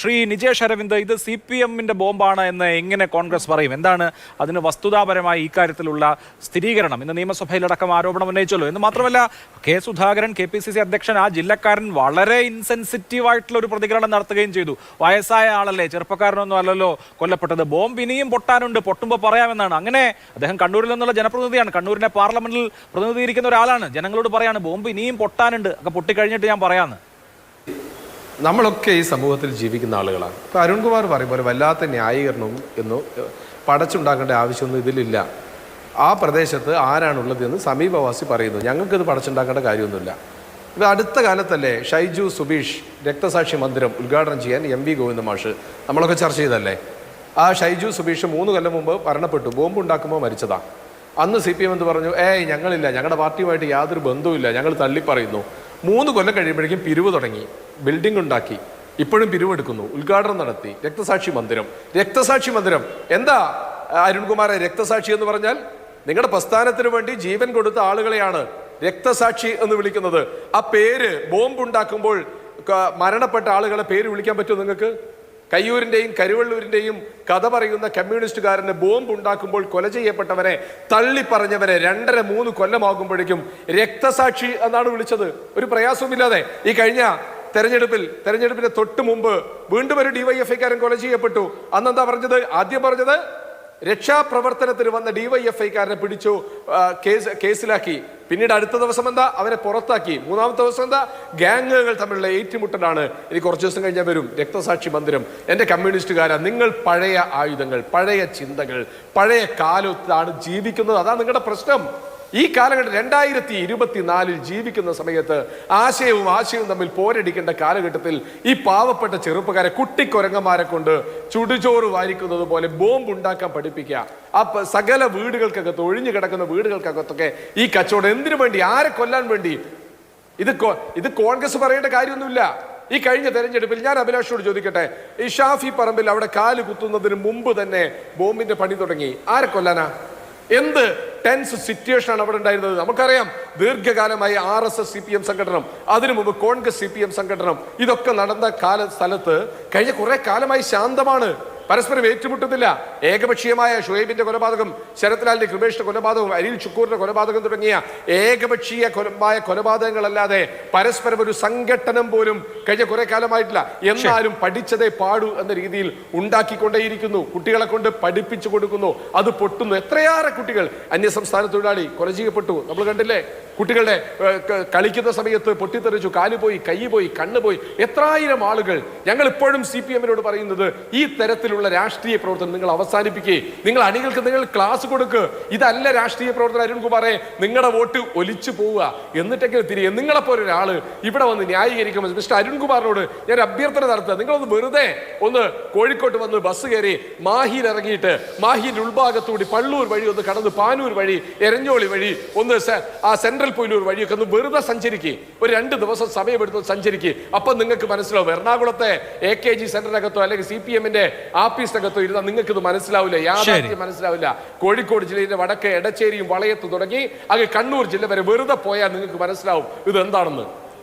ശ്രീ നിജേഷ് അരവിന്ദ് ഇത് C P എമ്മിന്റെ ബോംബാണ് എന്ന് എങ്ങനെ കോൺഗ്രസ് പറയും? എന്താണ് അതിന് വസ്തുതാപരമായി ഇക്കാര്യത്തിലുള്ള സ്ഥിരീകരണം? ഇന്ന് നിയമസഭയിലടക്കം ആരോപണം ഉന്നയിച്ചല്ലോ. എന്ന് മാത്രമല്ല K Sudhakaran K P C C അധ്യക്ഷൻ ആ ജില്ലക്കാരൻ വളരെ ഇൻസെൻസിറ്റീവ് ആയിട്ടുള്ള ഒരു പ്രതികരണം നടത്തുകയും ചെയ്തു. വയസ്സായ ആളല്ലേ ചെറുപ്പക്കാരനൊന്നും അല്ലല്ലോ കൊല്ലപ്പെട്ടത്. ബോംബ് ഇനിയും പൊട്ടാനുണ്ട് പൊട്ടുമ്പോൾ പറയാമെന്നാണ്. അങ്ങനെ അദ്ദേഹം കണ്ണൂരിൽ നിന്നുള്ള ജനപ്രതിനിധിയാണ്. കണ്ണൂരിനെ പാർലമെന്റിൽ പ്രതിനിധീകരിക്കുന്ന ഒരാളാണ്. ജനങ്ങളോട് പറയാണ് ബോംബ് ഇനിയും പൊട്ടാനുണ്ട് ഒക്കെ പൊട്ടിക്കഴിഞ്ഞിട്ട് ഞാൻ പറയാമെന്ന് നമ്മളൊക്കെ ഈ സമൂഹത്തിൽ ജീവിക്കുന്ന ആളുകളാണ്. ഇപ്പം അരുൺകുമാർ പറയും പോലെ വല്ലാത്ത ന്യായീകരണവും എന്ന് പടച്ചുണ്ടാക്കേണ്ട ആവശ്യമൊന്നും ഇതിലില്ല. ആ പ്രദേശത്ത് ആരാണുള്ളത് എന്ന് സമീപവാസി പറയുന്നു. ഞങ്ങൾക്കിത് പടച്ചുണ്ടാക്കേണ്ട കാര്യമൊന്നുമില്ല. ഇത് അടുത്ത കാലത്തല്ലേ ഷൈജു സുബീഷ് രക്തസാക്ഷി മന്ദിരം ഉദ്ഘാടനം ചെയ്യാൻ എം വി ഗോവിന്ദ മാഷ് നമ്മളൊക്കെ ചർച്ച ചെയ്തല്ലേ ആ ഷൈജു സുബീഷ് മൂന്ന് കൊല്ലം മുമ്പ് മരണപ്പെട്ടു. ബോംബ് ഉണ്ടാക്കുമ്പോൾ മരിച്ചതാണ് അന്ന് സി പി എം എന്ന് പറഞ്ഞു? ഏയ് ഞങ്ങളില്ല. ഞങ്ങളുടെ പാർട്ടിയുമായിട്ട് യാതൊരു ബന്ധവുമില്ല. ഞങ്ങൾ തള്ളിപ്പറയുന്നു. മൂന്ന് കൊല്ലം കഴിയുമ്പോഴേക്കും പിരിവ് തുടങ്ങി. ബിൽഡിംഗ് ഉണ്ടാക്കി. ഇപ്പോഴും പിരിവെടുക്കുന്നു ഉദ്ഘാടനം നടത്തി. രക്തസാക്ഷി മന്ദിരം. രക്തസാക്ഷി മന്ദിരം. എന്താ അരുൺകുമാറെ രക്തസാക്ഷി എന്ന് പറഞ്ഞാൽ? നിങ്ങളുടെ പ്രസ്ഥാനത്തിന് വേണ്ടി ജീവൻ കൊടുത്ത ആളുകളെയാണ് രക്തസാക്ഷി എന്ന് വിളിക്കുന്നത്. ആ പേര് ബോംബ് ഉണ്ടാക്കുമ്പോൾ മരണപ്പെട്ട ആളുകളെ പേര് വിളിക്കാൻ പറ്റുമോ നിങ്ങൾക്ക്? കയ്യൂരിന്റെയും കരുവള്ളൂരിന്റെയും കഥ പറയുന്ന കമ്മ്യൂണിസ്റ്റുകാരന് ബോംബ് ഉണ്ടാക്കുമ്പോൾ കൊല ചെയ്യപ്പെട്ടവരെ തള്ളിപ്പറഞ്ഞവരെ രണ്ടര മൂന്ന് കൊല്ലമാകുമ്പോഴേക്കും രക്തസാക്ഷി എന്നാണ് വിളിച്ചത്. ഒരു പ്രയാസവുമില്ലാതെ ഈ കഴിഞ്ഞ തെരഞ്ഞെടുപ്പിൽ തെരഞ്ഞെടുപ്പിന്റെ തൊട്ട് മുമ്പ് വീണ്ടും ഒരു ഡിവൈഎഫ്ഐക്കാരൻ കൊല ചെയ്യപ്പെട്ടു. അന്നെന്താ പറഞ്ഞത്? ആദ്യം പറഞ്ഞത് രക്ഷാപ്രവർത്തനത്തിന് വന്ന ഡിവൈഎഫ്ഐക്കാരനെ പിടിച്ചു കേസ് കേസിലാക്കി. പിന്നീട് അടുത്ത ദിവസം എന്താ? അവരെ പുറത്താക്കി. മൂന്നാമത്തെ ദിവസം എന്താ? ഗാങ്ങുകൾ തമ്മിലുള്ള ഏറ്റുമുട്ടലാണ്. ഇനി കുറച്ച് ദിവസം കഴിഞ്ഞാൽ വരും. രക്തസാക്ഷി മന്ദിരം. എന്റെ കമ്മ്യൂണിസ്റ്റുകാരാ നിങ്ങൾ പഴയ ആയുധങ്ങൾ പഴയ ചിന്തകൾ പഴയ കാലത്താണ് ജീവിക്കുന്നത്. അതാണ് നിങ്ങളുടെ പ്രശ്നം. ഈ കാലഘട്ടം രണ്ടായിരത്തി ഇരുപത്തിനാലിൽ ജീവിക്കുന്ന സമയത്ത് ആശയവും ആശയവും തമ്മിൽ പോരടിക്കേണ്ട കാലഘട്ടത്തിൽ ഈ പാവപ്പെട്ട ചെറുപ്പക്കാരെ കുട്ടിക്കൊരങ്ങന്മാരെ കൊണ്ട് ചുടുചോറ് വാരിക്കുന്നത് പോലെ ബോംബ് ഉണ്ടാക്കാൻ പഠിപ്പിക്കുക. ആ സകല വീടുകൾക്കകത്ത് ഒഴിഞ്ഞു കിടക്കുന്ന വീടുകൾക്കകത്തൊക്കെ ഈ കച്ചവടം എന്തിനു വേണ്ടി ആരെ കൊല്ലാൻ വേണ്ടി? ഇത് ഇത് കോൺഗ്രസ് പറയേണ്ട കാര്യമൊന്നുമില്ല. ഈ കഴിഞ്ഞ തെരഞ്ഞെടുപ്പിൽ ഞാൻ അഭിലാഷോട് ചോദിക്കട്ടെ ഈ ഷാഫി പറമ്പിൽ അവിടെ കാൽ കുത്തുന്നതിന് മുമ്പ് തന്നെ ബോംബിന്റെ പണി തുടങ്ങി. ആരെ കൊല്ലാനാ? എന്ത്? ടെൻസ് സിറ്റുവേഷൻ ആണ് അവിടെ ഉണ്ടായിരുന്നത്. നമുക്കറിയാം ദീർഘകാലമായി R S S C P M സംഘടനം അതിനു മുമ്പ് കോൺഗ്രസ് സി പി എം സംഘടനം ഇതൊക്കെ നടന്ന കാല സ്ഥലത്ത് കഴിഞ്ഞ കുറെ കാലമായി ശാന്തമാണ്. പരസ്പരം ഏറ്റുമുട്ടുന്നില്ല. ഏകപക്ഷീയമായ ഷുഹൈബിന്റെ കൊലപാതകം ശരത്ലാലിന്റെ കൃപേഷിന്റെ കൊലപാതകവും അരിൽ ചുക്കൂറിന്റെ കൊലപാതകം തുടങ്ങിയ ഏകപക്ഷീയ കൊലമായ കൊലപാതകങ്ങളല്ലാതെ പരസ്പരം ഒരു സംഘട്ടനം പോലും കഴിഞ്ഞ കുറെ കാലമായിട്ടില്ല. എന്നാലും പഠിച്ചതേ പാടൂ എന്ന രീതിയിൽ ഉണ്ടാക്കിക്കൊണ്ടേയിരിക്കുന്നു. കുട്ടികളെ കൊണ്ട് പഠിപ്പിച്ചു കൊടുക്കുന്നു. അത് പൊട്ടുന്നു. എത്രയേറെ കുട്ടികൾ അന്യസംസ്ഥാന തൊഴിലാളി കൊല ചെയ്യപ്പെട്ടു നമ്മൾ കണ്ടില്ലേ? കുട്ടികളുടെ കളിക്കുന്ന സമയത്ത് പൊട്ടിത്തെറിച്ചു. കാൽ പോയി കൈ പോയി കണ്ണ് പോയി. എത്രായിരം ആളുകൾ ഞങ്ങൾ ഇപ്പോഴും സി പി എമ്മിനോട് പറയുന്നത് ഈ തരത്തിലുള്ള രാഷ്ട്രീയ പ്രവർത്തനം നിങ്ങൾ അവസാനിപ്പിക്കേ. നിങ്ങൾ അണികൾക്ക് നിങ്ങൾ ക്ലാസ് കൊടുക്ക്. ഇതല്ല രാഷ്ട്രീയ പ്രവർത്തനം അരുൺകുമാറെ നിങ്ങളുടെ വോട്ട് ഒലിച്ചു പോവുക. എന്നിട്ടെങ്കിലും തിരികെ നിങ്ങളെ പോലെ ഒരാൾ ഇവിടെ വന്ന് ന്യായീകരിക്കുമ്പോൾ മിസ്റ്റർ അരുൺകുമാറിനോട് ഞാൻ അഭ്യർത്ഥന നടത്തുക. നിങ്ങളൊന്ന് വെറുതെ ഒന്ന് കോഴിക്കോട്ട് വന്ന് ബസ് കയറി മാഹിയിൽ ഇറങ്ങിയിട്ട് മാഹിയിൽ ഉൾഭാഗത്തൂടി പള്ളൂർ വഴി ഒന്ന് കടന്ന് പാനൂർ വഴി എരഞ്ഞോളി വഴി ഒന്ന് ആ സെൻട്രൽ പോയിലൂർ വഴിയൊക്കെ ഒന്ന് വെറുതെ സഞ്ചരിക്കുക ഒരു രണ്ട് ദിവസം സമയമെടുത്ത് സഞ്ചരിക്കുക അപ്പം നിങ്ങൾക്ക് മനസ്സിലാവും. എറണാകുളത്തെ എ കെ ജി സെന്ററിനകത്തോ അല്ലെങ്കിൽ സി പി എമ്മിന്റെ ആഫീസിനകത്തോ ഇരുന്നാൽ നിങ്ങൾക്കിത് ഇത് മനസ്സിലാവില്ല. യാഥാർത്ഥ്യം മനസ്സിലാവില്ല. കോഴിക്കോട് ജില്ലയിലെ വടക്ക് എടച്ചേരിയും വളയത്ത് തുടങ്ങി. അങ്ങ് കണ്ണൂർ ജില്ല വരെ വെറുതെ പോയാൽ നിങ്ങൾക്ക് മനസ്സിലാവും ഇത് എന്താണെന്ന്